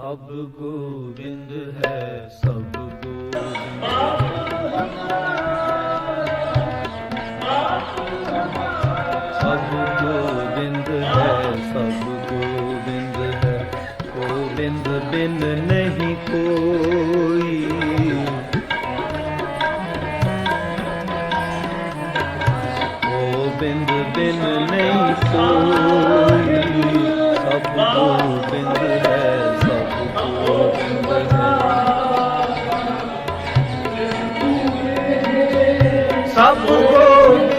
ਸਭ ਗੋਬਿੰਦ ਹੈ, ਸਭ ਗੋਬਿੰਦ ਸਭ ਗੋਬਿੰਦ ਹੈ, ਸਭ ਗੋਬਿੰਦ ਹੈ। ਗੋਬਿੰਦ ਬਿਨ ਨਹੀਂ ਕੋਈ। ਗੋਬਿੰਦ ਬਿਨ ਨਹੀਂ ਕੋਈ। ਸਭ ਗੋਬਿੰਦ ਸਭ ਕੋ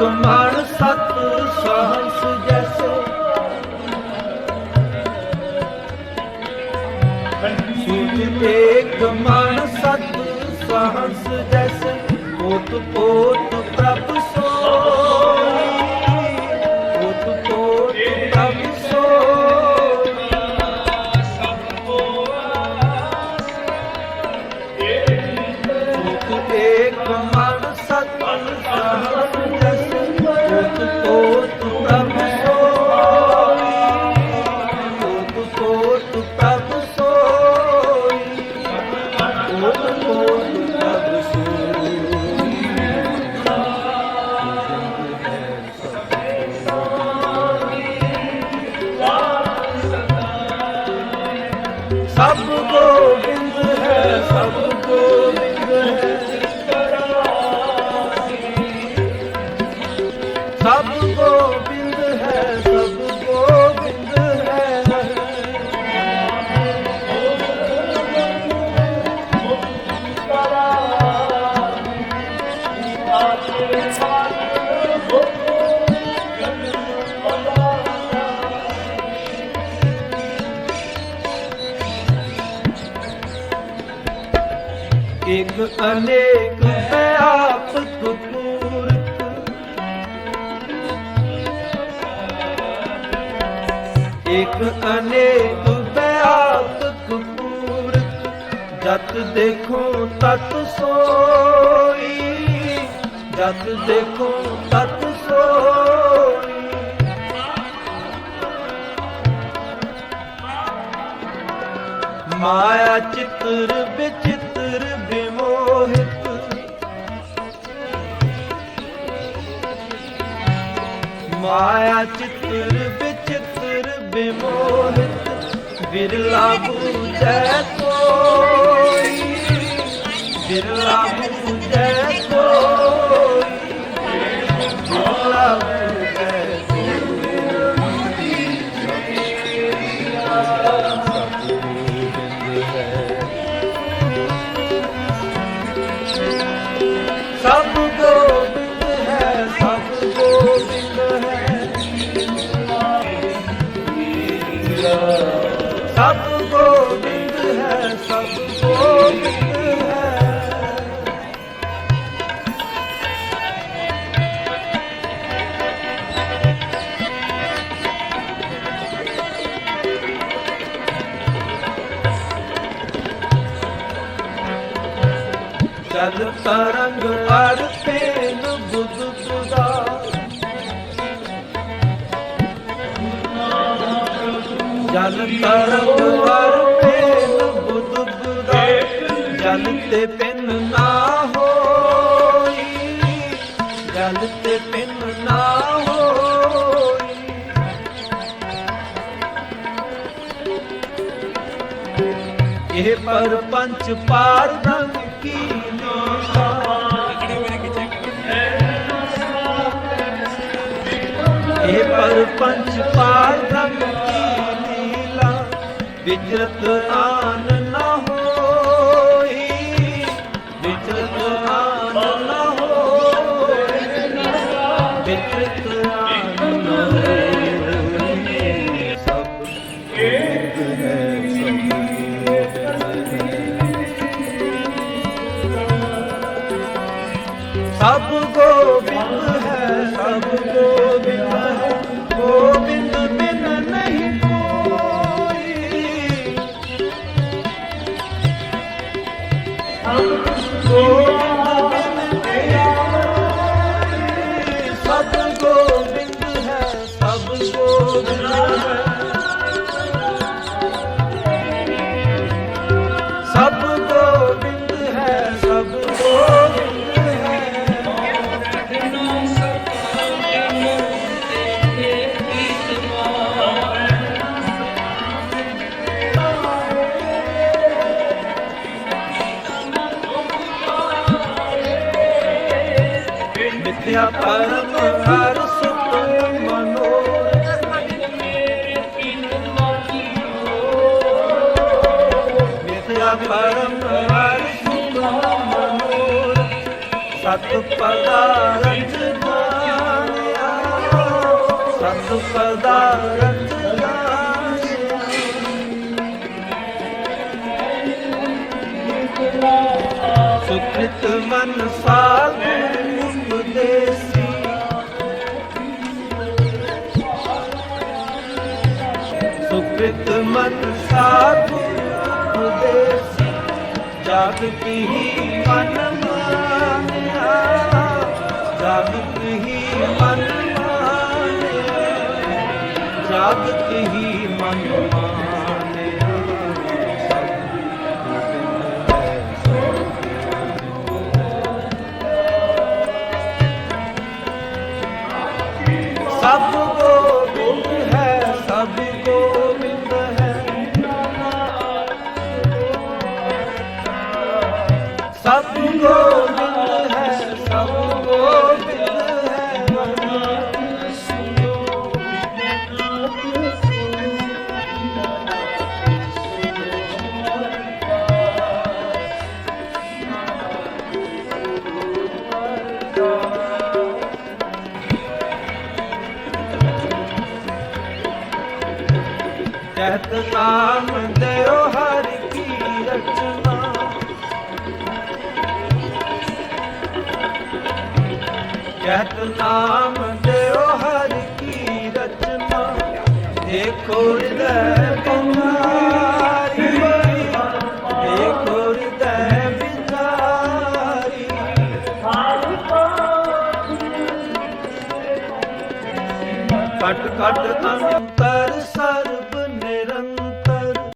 ਏਕ ਮਨ ਸਤ ਸਹਸ ਜੈਸੇ। ਸੁਤ ਏਕ ਮਨ ਸਤ ਸਹਸ ਜੈਸੇ। ਪੋਤ ਪੋਤ ਪ੍ਰਭ ਸਭ ਗੋਬਿੰਦ ਹੈ ਸਭ ਇੱਕ ਅਨੇਕ ਵਿਆਪਕ ਪੂਰਤ ਇਕ ਅਨੇਕ ਵਿਆਪਕ ਪੂਰਤ ਜਤ ਦੇਖੋ ਤਤ ਸੋਈ। ਜਤ ਦੇਖੋ ਤਤ ਸੋਈ। ਮਾਇਆ ਚਿੱਤਰ ਵਿਚਿੱਤਰ ਮਾਇਆ ਚਿੱਤਰ ਵਿਚਿੱਤਰ ਵਿਮੋਹਿਤ ਬਿਰਲਾ ਬੂਝੈ ਕੋਈ ਬਿਰਲਾ ਤਰੰਗ ਅਰ ਬੁੱਧ ਬੁਦਾ ਜਲ ਤਰੰਗ ਅਰ ਬੁੱਧ ਬੁਦਾ ਜਲ ਤੇ ਪਿੰਨ ਨਾ ਹੋਈ। ਜਲ ਤੇ ਪਿੰਨ ਨਾ ਹੋਈ। ਇਹ ਪਰ ਪੰਚ ਪਾਰ ਰੰਗ ਕੀ ਇਹ ਪਰ ਪੰਚ ਪਾਲ ਬ੍ਰਹਮ ਕੀ ਲੀਲਾ ਵਿਚਰਤ ਆਨ ਮਿਥਿਆ ਪਰਮ ਹਰ ਸੁਖ ਮਨੋ। ਮਿਥਿਆ ਪਰਮ ਹਰ ਸੁਖ ਮਨੋ। ਸਤ ਪਦਾਰਥ ਜਾਣਿਆ। ਸਤ ਪਦਾਰਥ ਜਾਣਿਆ। ਸੁਕ੍ਰਿਤ ਮਨ ਸਾਧੂ ਸੁਕ੍ਰਿਤ ਮਨ ਸਾਧੂ ਉਪਦੇਸੀ ਜਾਗਤ ਹੀ ਮਨ ਮਾਨਿਆ ਜਾਗਤ ਹੀ ਮਨ ਮਾਨਿਆ ਜਾਗਤ ਹੀ ਮਨ ਮਾਨਿਆ। ਨਾਮ ਦਿਓ ਹਰ ਕੀ ਰਚਨਾ ਕਹਿਤ ਨਾਮ ਦਿਓ ਹਰਿ ਕੀ ਰਚਨਾ ਦੇਖੋ ਹਿਰਦੈ ਕੁਮਾਰੀ